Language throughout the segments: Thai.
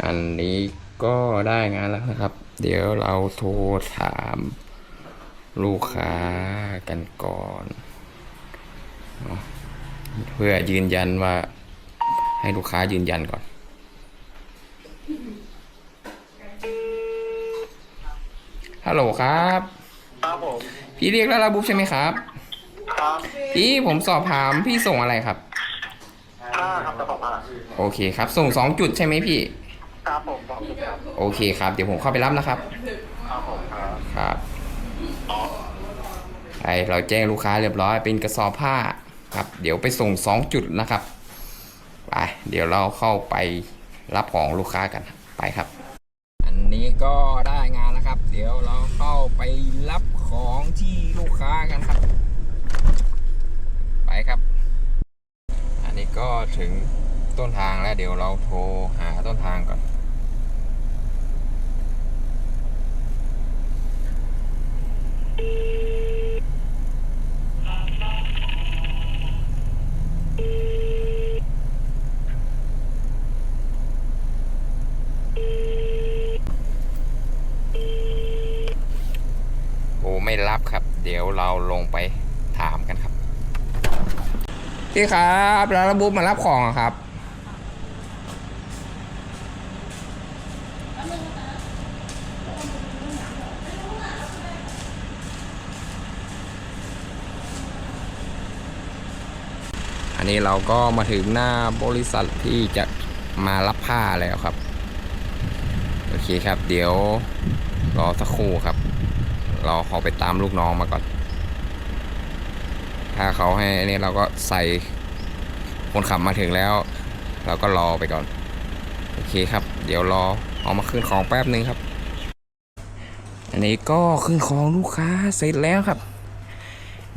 อันนี้ก็ได้งานแล้วนะครับ เดี๋ยวเราโทรถามลูกค้ากันก่อนเนาะเพื่อยืนยันว่าให้ลูกค้ายืนยันก่อน ฮัลโหลครับ ครับผม พี่เรียกแล้วลาบุ๊บใช่ไหมครับ ครับ พี่ผมสอบถามพี่ส่งอะไรครับผ้าครับกระเป๋าผ้าโอเคครับ ส่งสองจุดใช่ไหมพี่ ครับผมบอกครับโอเคครับ เดี๋ยวผมเข้าไปรับนะครับ ครับผมครับ ครับไอเราแจ้งลูกค้าเรียบร้อยเป็นกระสอบผ้าครับ เดี๋ยวไปส่งสองจุดนะครับไปเดี๋ยวเราเข้าไปรับของลูกค้ากันไปครับ อันนี้ก็ได้งานแล้วครับ เดี๋ยวเราเข้าไปรับของที่ลูกค้ากันครับ ไปครับ อันนี้ก็ถึงต้นทางแล้วเดี๋ยวเราโทรหาต้นทางก่อน โอ้ไม่รับครับ เดี๋ยวเราลงไปถามกันครับพี่ครับแล้วระบุมารับของเหรอครับอันนี้เราก็มาถึงหน้าบริษัทที่จะมารับผ้าแล้วครับ โอเคครับ เดี๋ยวรอสักครู่ครับ เราขอไปตามลูกน้องมาก่อน ถ้าเขาให้อันนี้เราก็ใส่คนขับมาถึงแล้ว เราก็รอไปก่อน โอเคครับ เดี๋ยวรอเอามาขึ้นของแป๊บนึงครับ อันนี้ก็ขึ้นของลูกค้าเสร็จแล้วครับ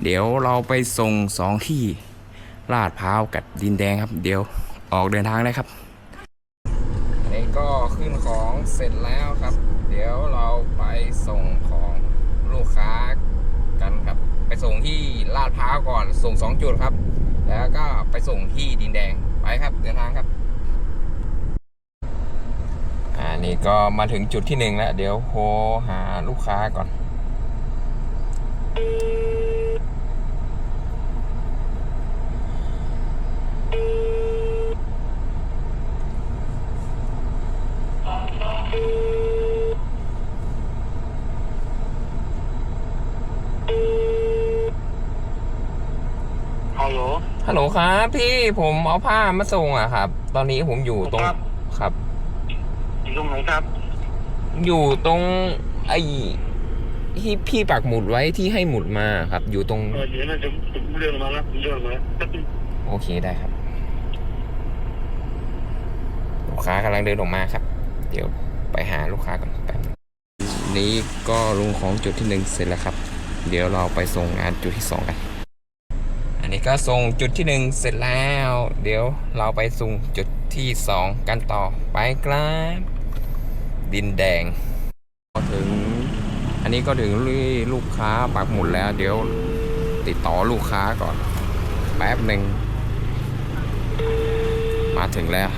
เดี๋ยวเราไปส่งสองที่ลาดพร้าวกับดินแดงครับ เดี๋ยวออกเดินทางได้ครับ อันนี้ก็ขึ้นของเสร็จแล้วครับ เดี๋ยวเราไปส่งของลูกค้ากันครับ ไปส่งที่ลาดพร้าวก่อนส่งสองจุดครับ แล้วก็ไปส่งที่ดินแดงไปครับเดินทางครับอ่านี่ก็มาถึงจุดที่หนึ่งแล้ว เดี๋ยวโทรหาลูกค้าก่อน ฮัลโหล ฮัลโหลครับพี่ผมเอาผ้ามาส่งอะครับ ตอนนี้ผมอยู่ตรงครับ ครับ อยู่ตรงไหนครับ อยู่ตรงไอ้ที่พี่ปักหมุดไว้ที่ให้หมุดมาครับ อยู่ตรง เออเดี๋ยวน่าจะเรื่องมาแล้วเรื่องมาแล้วโอเคได้ครับ ลูกค้ากำลังเดินออกมาครับ เดี๋ยวไปหาลูกค้าก่อนแป๊บนึงนี้ก็ลงของจุดที่หนึ่งเสร็จแล้วครับ เดี๋ยวเราไปส่งงานจุดที่สองกันอันนี้ ก็ส่งจุดที่หนึ่งเสร็จแล้ว เดี๋ยวเราไปส่งจุดที่สองกันต่อไปครับ ดินแดงพอถึง อันนี้ก็ถึงลูกค้าปักหมุดแล้ว เดี๋ยวติดต่อลูกค้าก่อน แป๊บหนึ่ง มาถึงแล้ว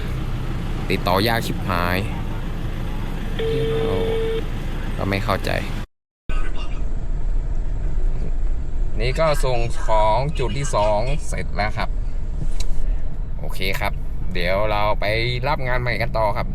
ติดต่อยากชิบหาย ก็ไม่เข้าใจ นี่ก็ส่งของจุดที่สองเสร็จแล้วครับ โอเคครับ เดี๋ยวเราไปรับงานใหม่กันต่อครับ